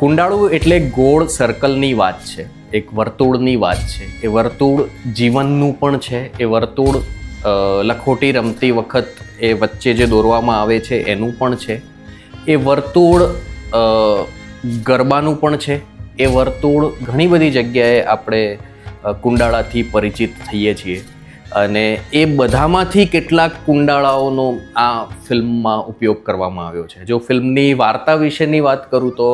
કુંડાળું એટલે ગોળ સર્કલની વાત છે, એક વર્તુળની વાત છે. એ વર્તુળ જીવનનું પણ છે, એ વર્તુળ લખોટી રમતી વખત એ વચ્ચે જે દોરવામાં આવે છે, એનું પણ છે. એ વર્તુળ ગરબાનું પણ છે. એ વર્તુળ ઘણી બધી જગ્યાએ આપણે કુંડાળાથી પરિચિત થઈએ છીએ. અને એ બધામાંથી કેટલાક કુંડાળાઓનો આ ફિલ્મમાં ઉપયોગ કરવામાં આવ્યો છે. જો ફિલ્મની વાર્તા વિશેની વાત કરું તો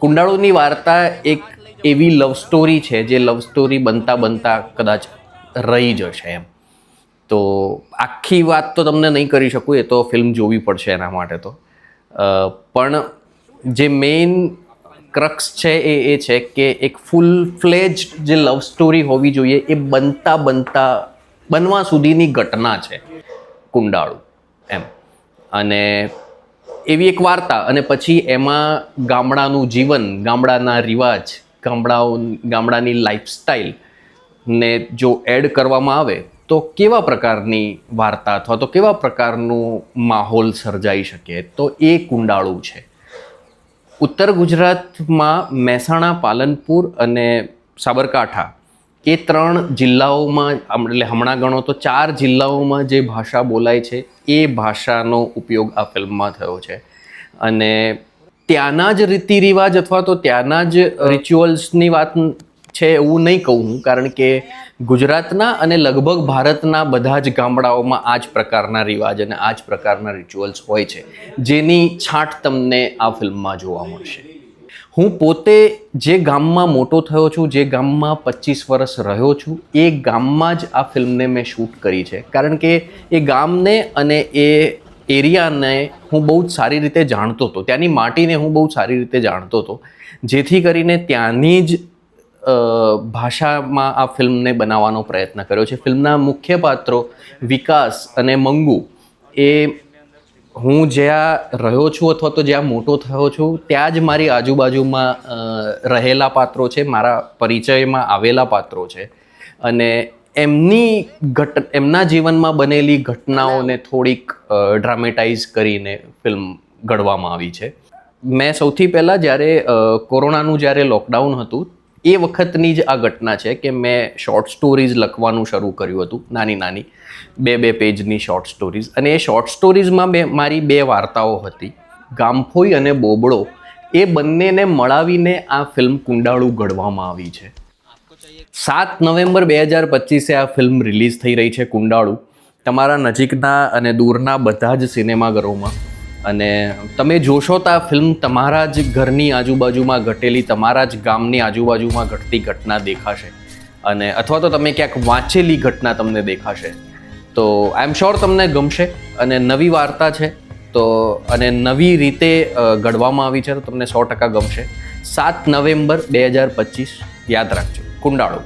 કુંડાળુની વાર્તા એક એવી લવ સ્ટોરી છે જે લવ સ્ટોરી બનતા બનતા કદાચ રહી જશે એમ. તો આખી વાત તો તમને નહીં કરી શકું, એ તો ફિલ્મ જોવી પડશે એના માટે તો. પણ જે મેઇન ક્રક્સ છે એ એ છે કે એક ફૂલ ફ્લેજ જે લવ સ્ટોરી હોવી જોઈએ એ બનતા બનતા, બનવા સુધીની ઘટના છે કુંડાળુ એમ. અને એવી એક વાર્તા અને પછી એમાં ગામડાનું જીવન, ગામડાના રિવાજ, ગામડાઓ, ગામડાની લાઈફસ્ટાઈલ ને જો એડ કરવામાં આવે, તો કેવા પ્રકારની વાર્તા અથવા તો કેવા પ્રકારનું માહોલ સર્જાઈ શકે? તો એ કુંડાળું છે. ઉત્તર ગુજરાતમાં મહેસાણા, પાલનપુર અને સાબરકાંઠા એ ત્રણ જિલ્લાઓમાં એટલે હમણાં ગણો તો ચાર જિલ્લાઓમાં જે ભાષા બોલાય છે એ ભાષાનો ઉપયોગ આ ફિલ્મમાં થયો છે. અને ત્યાંના જ રીતિ રિવાજ અથવા તો ત્યાંના જ રિચ્યુઅલ્સની વાત છે એવું નહીં કહું હું કારણ કે ગુજરાતના અને લગભગ ભારતના બધા જ ગામડાઓમાં આ જ પ્રકારના રિવાજ અને આ જ પ્રકારના રિચ્યુઅલ્સ હોય છે જેની છાંટ તમને આ ફિલ્મમાં જોવા મળશે. હું પોતે જે ગામમાં મોટો થયો છું, જે ગામમાં પચીસ વર્ષ રહ્યો છું, એ ગામમાં જ આ ફિલ્મને મેં શૂટ કરી છે. કારણ કે એ ગામને અને એ એરિયાને હું બહુ જ સારી રીતે જાણતો હતો. ત્યાંની માટીને હું બહુ સારી રીતે જાણતો હતો. જેથી કરીને ત્યાંની જ ભાષામાં આ ફિલ્મને બનાવવાનો પ્રયત્ન કર્યો છે. ફિલ્મના મુખ્ય પાત્રો વિકાસ અને મંગુ એ હું જ્યાં રહ્યો છું અથવા તો જ્યાં મોટો થયો છું, ત્યાં જ મારી આજુબાજુમાં રહેલા પાત્રો છે, મારા પરિચયમાં આવેલા પાત્રો છે. અને એમની ઘટ, એમના જીવનમાં બનેલી ઘટનાઓને થોડીક ડ્રામેટાઇઝ કરીને ફિલ્મ ઘડવામાં આવી છે. મેં સૌથી પહેલાં જ્યારે કોરોનાનું જ્યારે લોકડાઉન હતું એ વખતની જ આ ઘટના છે કે મેં શોર્ટ સ્ટોરીઝ લખવાનું શરૂ કર્યું હતું, નાની નાની, બે બે પેજની શોર્ટ સ્ટોરીઝ અને એ શોર્ટ સ્ટોરીઝમાં બે, મારી બે વાર્તાઓ હતી, ગામફોઈ અને બોબડો. એ બંનેને મળાવીને આ ફિલ્મ કુંડાળું ઘડવામાં આવી છે. સાત નવેમ્બર બે હજાર પચીસે આ ફિલ્મ રિલીઝ થઈ રહી છે કુંડાળું. તમારા નજીકના અને દૂરના બધા જ સિનેમાઘરોમાં અને તમે જોશો તો આ ફિલ્મ તમારા જ ઘરની આજુબાજુમાં ઘટેલી, તમારા જ ગામની આજુબાજુમાં ઘટતી ઘટના દેખાશે. અને અથવા તો તમે ક્યાંક વાંચેલી ઘટના તમને દેખાશે. તો આઈ એમ શ્યોર તમને ગમશે અને નવી વાર્તા છે. તો અને નવી રીતે ઘડવામાં આવી છે તો તમને સો ટકા ગમશે. સાત નવેમ્બર બે હજાર પચીસ, યાદ રાખજો. કુંડાળો.